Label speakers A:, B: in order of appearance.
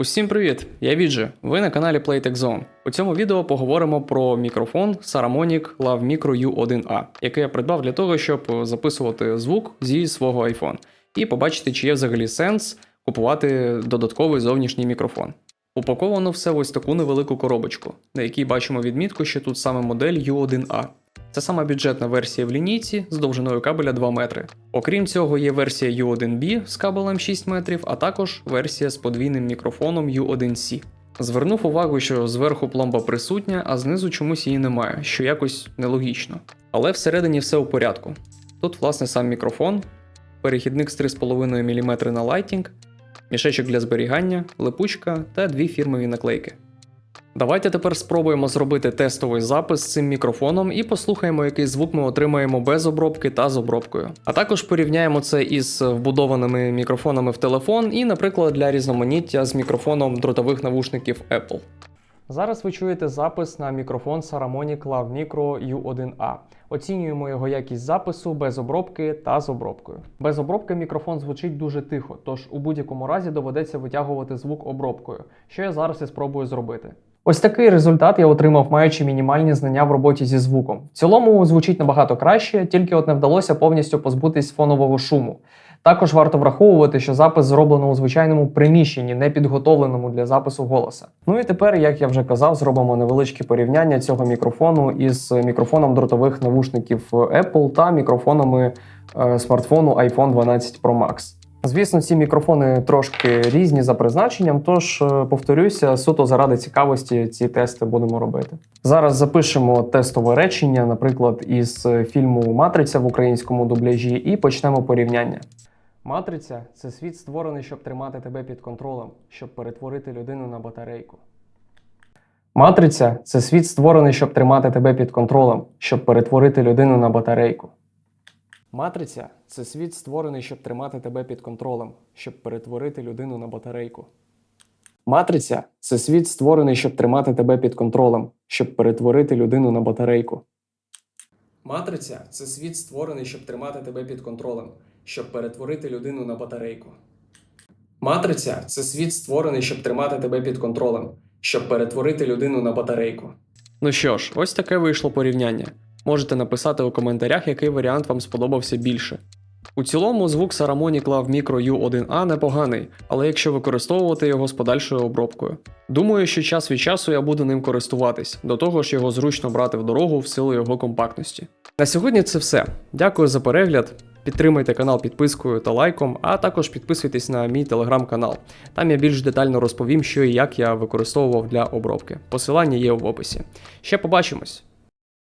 A: Усім привіт! Я Віджи. Ви на каналі Playtech Zone. У цьому відео поговоримо про мікрофон Saramonic Lav Micro U1A, який я придбав для того, щоб записувати звук зі свого iPhone, і побачити, чи є взагалі сенс купувати додатковий зовнішній мікрофон. Упаковано все в ось таку невелику коробочку, на якій бачимо відмітку, що тут саме модель U1A. Це сама бюджетна версія в лінійці з довжиною кабеля 2 метри. Окрім цього, є версія U1B з кабелем 6 метрів, а також версія з подвійним мікрофоном U1C. Звернув увагу, що зверху пломба присутня, а знизу чомусь її немає, що якось нелогічно. Але всередині все у порядку. Тут, власне, сам мікрофон, перехідник з 3,5 мм на лайтінг, мішечок для зберігання, липучка та дві фірмові наклейки. Давайте тепер спробуємо зробити тестовий запис з цим мікрофоном і послухаємо, який звук ми отримаємо без обробки та з обробкою. А також порівняємо це із вбудованими мікрофонами в телефон і, наприклад, для різноманіття з мікрофоном дротових навушників Apple. Зараз ви чуєте запис на мікрофон Saramonic Lav Micro U1A. Оцінюємо його якість запису без обробки та з обробкою. Без обробки мікрофон звучить дуже тихо, тож у будь-якому разі доведеться витягувати звук обробкою, що я зараз і спробую зробити. Ось такий результат я отримав, маючи мінімальні знання в роботі зі звуком. В цілому звучить набагато краще, тільки от не вдалося повністю позбутись фонового шуму. Також варто враховувати, що запис зроблено у звичайному приміщенні, не підготовленому для запису голоса. Ну і тепер, як я вже казав, зробимо невеличке порівняння цього мікрофону із мікрофоном дротових навушників Apple та мікрофонами е, смартфону iPhone 12 Pro Max. Звісно, ці мікрофони трошки різні за призначенням, тож е, повторюся, суто заради цікавості ці тести будемо робити. Зараз запишемо тестове речення, наприклад, із фільму Матриця в українському дубляжі, і почнемо порівняння. Матриця це світ створений, щоб тримати тебе під контролем, щоб перетворити людину на батарейку. Матриця це світ створений, щоб тримати тебе під контролем, щоб перетворити людину на батарейку. Матриця це світ створений, щоб тримати тебе під контролем, щоб перетворити людину на батарейку. Матриця це світ створений, щоб тримати тебе під контролем, щоб перетворити людину на батарейку. Матриця це світ створений, щоб тримати тебе під контролем, щоб перетворити людину на батарейку. Матриця це світ створений, щоб тримати тебе під контролем, щоб перетворити людину на батарейку. Ну що ж, ось таке вийшло порівняння. Можете написати у коментарях, який варіант вам сподобався більше. У цілому звук Saramonic Lav Micro U1A непоганий, але якщо використовувати його з подальшою обробкою. Думаю, що час від часу я буду ним користуватись, до того ж його зручно брати в дорогу в силу його компактності. На сьогодні це все. Дякую за перегляд. Підтримайте канал підпискою та лайком, а також підписуйтесь на мій телеграм-канал. Там я більш детально розповім, що і як я використовував для обробки. Посилання є в описі. Ще побачимось!